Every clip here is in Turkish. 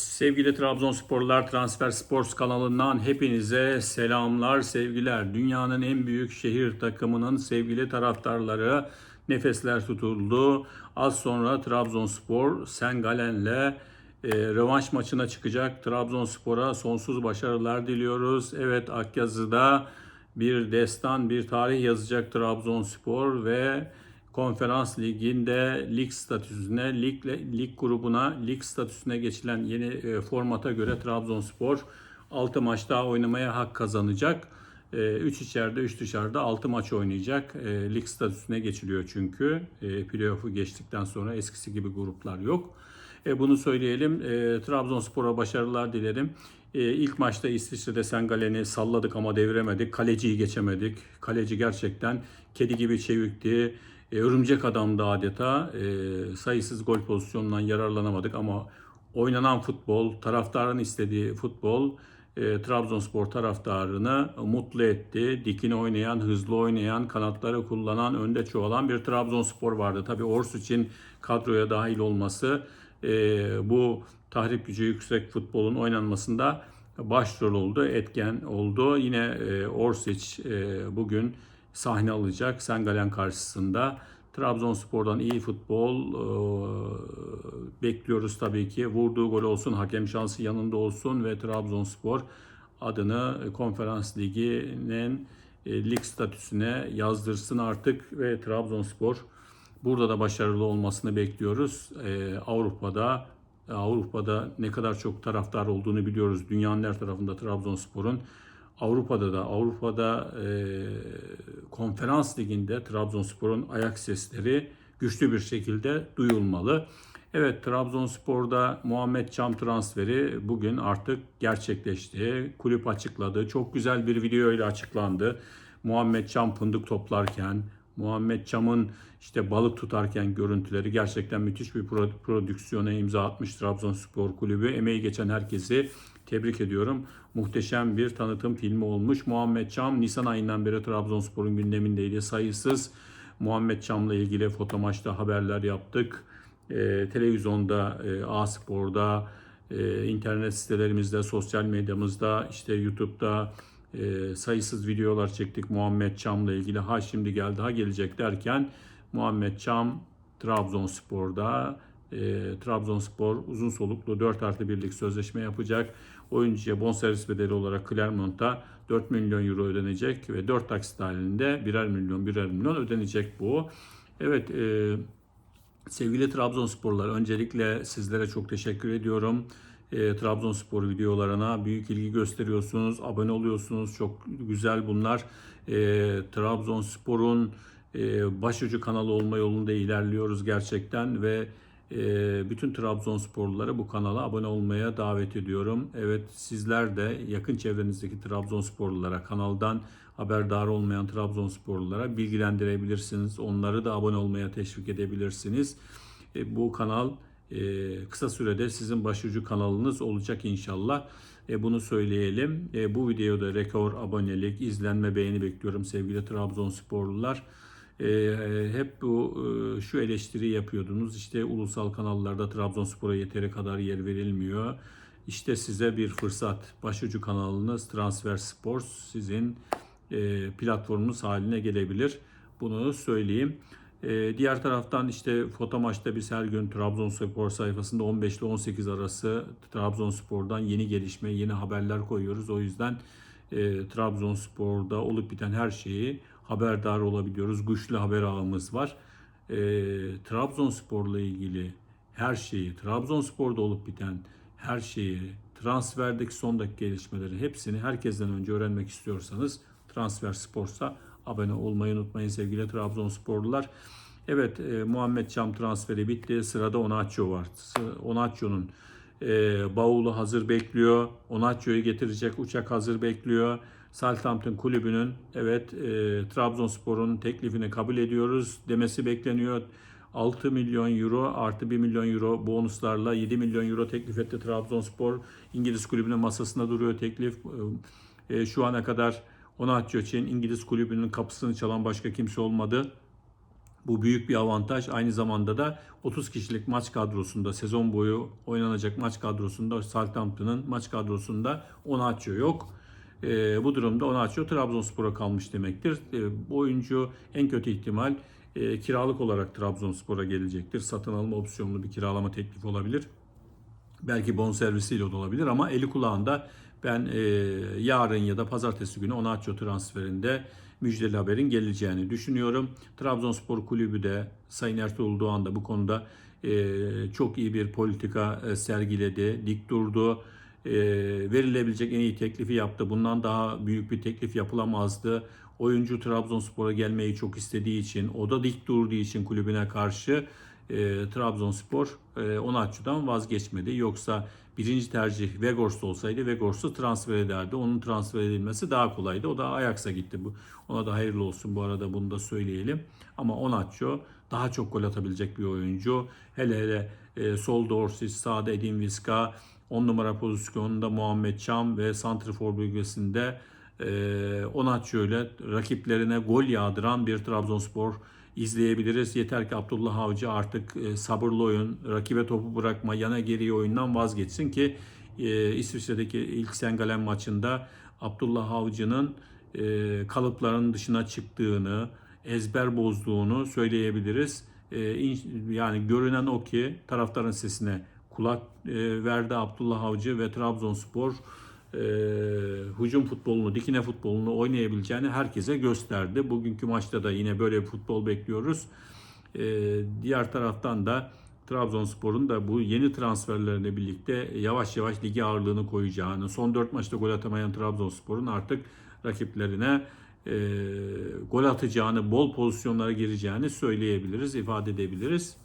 Sevgili Trabzonsporlar Transfer Sports kanalından hepinize selamlar, sevgiler. Dünyanın en büyük şehir takımının sevgili taraftarları nefesler tutuldu. Az sonra Trabzonspor Sengalen'le e, rövanş maçına çıkacak. Trabzonspor'a sonsuz başarılar diliyoruz. Evet Akyazı'da bir destan, bir tarih yazacak Trabzonspor ve Konferans Ligi'nde lig statüsüne, lig, lig grubuna, lig statüsüne geçilen yeni e, formata göre Trabzonspor 6 maç daha oynamaya hak kazanacak. 3 içeride 3 dışarıda 6 maç oynayacak. E, lig statüsüne geçiliyor çünkü. E, playoff'u geçtikten sonra eskisi gibi gruplar yok. E, bunu söyleyelim. E, Trabzonspor'a başarılar dilerim. E, ilk maçta İsviçre'de Sengalen'i salladık ama deviremedik. Kaleciyi geçemedik. Kaleci gerçekten kedi gibi çevikti. E, örümcek adamdı adeta. E, sayısız gol pozisyonundan yararlanamadık ama oynanan futbol, taraftarın istediği futbol e, Trabzonspor taraftarını mutlu etti. Dikine oynayan, hızlı oynayan, kanatları kullanan, önde çoğalan bir Trabzonspor vardı. Tabii Ors için kadroya dahil olması e, bu tahrip gücü yüksek futbolun oynanmasında başrol oldu, etken oldu. Yine e, Orsic e, bugün sahne alacak Sengalen karşısında. Trabzonspor'dan iyi futbol e, bekliyoruz tabii ki. Vurduğu gol olsun, hakem şansı yanında olsun ve Trabzonspor adını Konferans Ligi'nin e, lig statüsüne yazdırsın artık ve Trabzonspor burada da başarılı olmasını bekliyoruz. E, Avrupa'da Avrupa'da ne kadar çok taraftar olduğunu biliyoruz. Dünyanın her tarafında Trabzonspor'un. Avrupa'da da Avrupa'da e, konferans liginde Trabzonspor'un ayak sesleri güçlü bir şekilde duyulmalı. Evet Trabzonspor'da Muhammed Çam transferi bugün artık gerçekleşti. Kulüp açıkladı. Çok güzel bir video ile açıklandı. Muhammed Çam fındık toplarken, Muhammed Çam'ın işte balık tutarken görüntüleri gerçekten müthiş bir prodüksiyona imza atmış Trabzonspor Kulübü. Emeği geçen herkesi tebrik ediyorum. Muhteşem bir tanıtım filmi olmuş. Muhammed Çam Nisan ayından beri Trabzonspor'un gündemindeydi. Sayısız Muhammed Çam'la ilgili fotomaçta haberler yaptık. Ee, televizyonda, e, A-Spor'da, e, internet sitelerimizde, sosyal medyamızda, işte YouTube'da, e, sayısız videolar çektik Muhammed Çam'la ilgili. Ha şimdi geldi, ha gelecek derken Muhammed Çam Trabzonspor'da e, Trabzonspor uzun soluklu 4 artı birlik sözleşme yapacak. Oyuncuya bonservis bedeli olarak Clermont'a 4 milyon euro ödenecek ve 4 taksit halinde birer milyon birer milyon ödenecek bu. Evet e, sevgili Trabzonsporlar öncelikle sizlere çok teşekkür ediyorum e, Trabzonspor videolarına büyük ilgi gösteriyorsunuz, abone oluyorsunuz. Çok güzel bunlar. E, Trabzonspor'un e, başucu kanalı olma yolunda ilerliyoruz gerçekten ve e, bütün Trabzonsporluları bu kanala abone olmaya davet ediyorum. Evet sizler de yakın çevrenizdeki Trabzonsporlulara kanaldan haberdar olmayan Trabzonsporlulara bilgilendirebilirsiniz. Onları da abone olmaya teşvik edebilirsiniz. E, bu kanal kısa sürede sizin başucu kanalınız olacak inşallah. E, bunu söyleyelim. E, bu videoda rekor abonelik, izlenme, beğeni bekliyorum sevgili Trabzonsporlular. E, hep bu e, şu eleştiri yapıyordunuz. İşte ulusal kanallarda Trabzonspor'a yeteri kadar yer verilmiyor. İşte size bir fırsat. Başucu kanalınız Transfer Sports sizin e, platformunuz haline gelebilir. Bunu söyleyeyim. Ee, diğer taraftan işte Fotomaç'ta biz her gün Trabzonspor sayfasında 15 ile 18 arası Trabzonspor'dan yeni gelişme, yeni haberler koyuyoruz. O yüzden e, Trabzonspor'da olup biten her şeyi haberdar olabiliyoruz. Güçlü haber ağımız var. E, Trabzonspor'la ilgili her şeyi, Trabzonspor'da olup biten her şeyi, transferdeki son dakika gelişmeleri hepsini herkesten önce öğrenmek istiyorsanız Transfer Sports'a abone olmayı unutmayın sevgili Trabzonsporlular. Evet e, Muhammed Çam transferi bitti. Sırada Onaçio var. Onaçio'nun e, bavulu hazır bekliyor. Onaçio'yu getirecek uçak hazır bekliyor. Southampton kulübünün evet e, Trabzonspor'un teklifini kabul ediyoruz demesi bekleniyor. 6 milyon euro artı 1 milyon euro bonuslarla 7 milyon euro teklif etti Trabzonspor. İngiliz kulübünün masasında duruyor teklif. E, şu ana kadar Onatço için İngiliz kulübünün kapısını çalan başka kimse olmadı. Bu büyük bir avantaj. Aynı zamanda da 30 kişilik maç kadrosunda sezon boyu oynanacak maç kadrosunda Southampton'ın maç kadrosunda Onaçio yok. E, bu durumda Onaçio Trabzonspor'a kalmış demektir. E, bu oyuncu en kötü ihtimal e, kiralık olarak Trabzonspor'a gelecektir. Satın alma opsiyonlu bir kiralama teklifi olabilir. Belki bonservisiyle de olabilir ama eli kulağında ben e, yarın ya da pazartesi günü Onaçio transferinde müjdeli haberin geleceğini düşünüyorum. Trabzonspor Kulübü de Sayın Ertuğrul Doğan da bu konuda e, çok iyi bir politika e, sergiledi, dik durdu. E, verilebilecek en iyi teklifi yaptı. Bundan daha büyük bir teklif yapılamazdı. Oyuncu Trabzonspor'a gelmeyi çok istediği için, o da dik durduğu için kulübüne karşı e, Trabzonspor e, Onaçu'dan vazgeçmedi. Yoksa birinci tercih Vegors'ta olsaydı Vegors'u transfer ederdi. Onun transfer edilmesi daha kolaydı. O da Ajax'a gitti. Bu Ona da hayırlı olsun bu arada bunu da söyleyelim. Ama Onaçu daha çok gol atabilecek bir oyuncu. Hele hele e, sol Dorsic, sağda Edin Viska, 10 numara pozisyonunda Muhammed Çam ve Santrifor bölgesinde e, Onaçu ile rakiplerine gol yağdıran bir Trabzonspor izleyebiliriz. Yeter ki Abdullah Avcı artık e, sabırlı oyun, rakibe topu bırakma, yana geri oyundan vazgeçsin ki e, İsviçre'deki ilk Sengalen maçında Abdullah Avcı'nın e, kalıpların dışına çıktığını, ezber bozduğunu söyleyebiliriz. Yani görünen o ki taraftarın sesine kulak verdi Abdullah Avcı ve Trabzonspor e, hücum futbolunu, dikine futbolunu oynayabileceğini herkese gösterdi. Bugünkü maçta da yine böyle bir futbol bekliyoruz. E, diğer taraftan da Trabzonspor'un da bu yeni transferlerle birlikte yavaş yavaş ligi ağırlığını koyacağını, son 4 maçta gol atamayan Trabzonspor'un artık rakiplerine e, gol atacağını, bol pozisyonlara gireceğini söyleyebiliriz, ifade edebiliriz.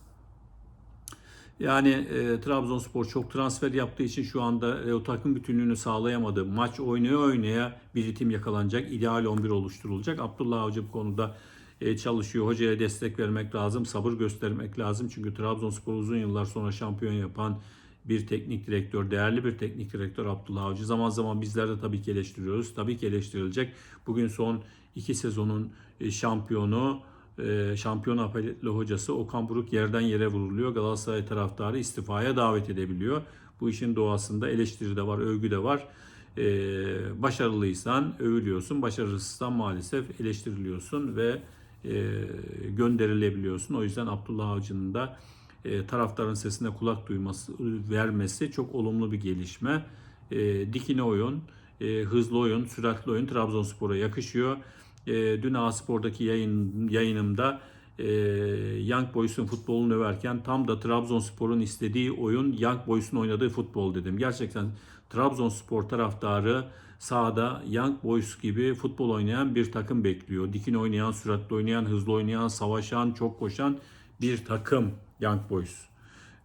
Yani e, Trabzonspor çok transfer yaptığı için şu anda e, o takım bütünlüğünü sağlayamadı. Maç oynaya oynaya bir ritim yakalanacak. ideal 11 oluşturulacak. Abdullah Avcı bu konuda e, çalışıyor. Hocaya destek vermek lazım. Sabır göstermek lazım. Çünkü Trabzonspor uzun yıllar sonra şampiyon yapan bir teknik direktör, değerli bir teknik direktör Abdullah Avcı. Zaman zaman bizler de tabii ki eleştiriyoruz. Tabii ki eleştirilecek. Bugün son iki sezonun e, şampiyonu e, şampiyon apeletli hocası Okan Buruk yerden yere vuruluyor. Galatasaray taraftarı istifaya davet edebiliyor. Bu işin doğasında eleştiri de var, övgü de var. E, başarılıysan övülüyorsun, başarısızsan maalesef eleştiriliyorsun ve e, gönderilebiliyorsun. O yüzden Abdullah Avcı'nın da e, taraftarın sesine kulak duyması, vermesi çok olumlu bir gelişme. E, dikine oyun, e, hızlı oyun, süratli oyun Trabzonspor'a yakışıyor. E, dün A-Spor'daki yayın, yayınımda e, Young Boys'un futbolunu överken tam da Trabzonspor'un istediği oyun Young Boys'un oynadığı futbol dedim. Gerçekten Trabzonspor taraftarı sahada Young Boys gibi futbol oynayan bir takım bekliyor. Dikin oynayan, süratli oynayan, hızlı oynayan, savaşan, çok koşan bir takım Young Boys.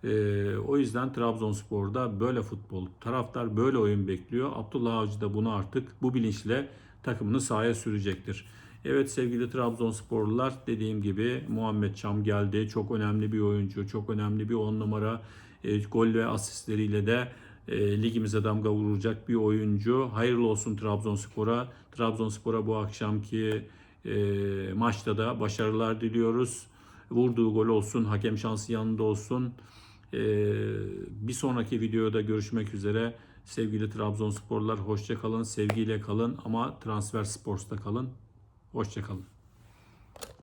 Ee, o yüzden Trabzonspor'da böyle futbol, taraftar böyle oyun bekliyor. Abdullah Avcı da bunu artık bu bilinçle takımını sahaya sürecektir. Evet sevgili Trabzonsporlular dediğim gibi Muhammed Çam geldi. Çok önemli bir oyuncu, çok önemli bir on numara. E, gol ve asistleriyle de e, ligimize damga vuracak bir oyuncu. Hayırlı olsun Trabzonspor'a. Trabzonspor'a bu akşamki e, maçta da başarılar diliyoruz. Vurduğu gol olsun, hakem şansı yanında olsun. E, bir sonraki videoda görüşmek üzere. Sevgili Trabzonsporlar hoşça kalın, sevgiyle kalın ama Transfer Sports'ta kalın. Hoşça kalın.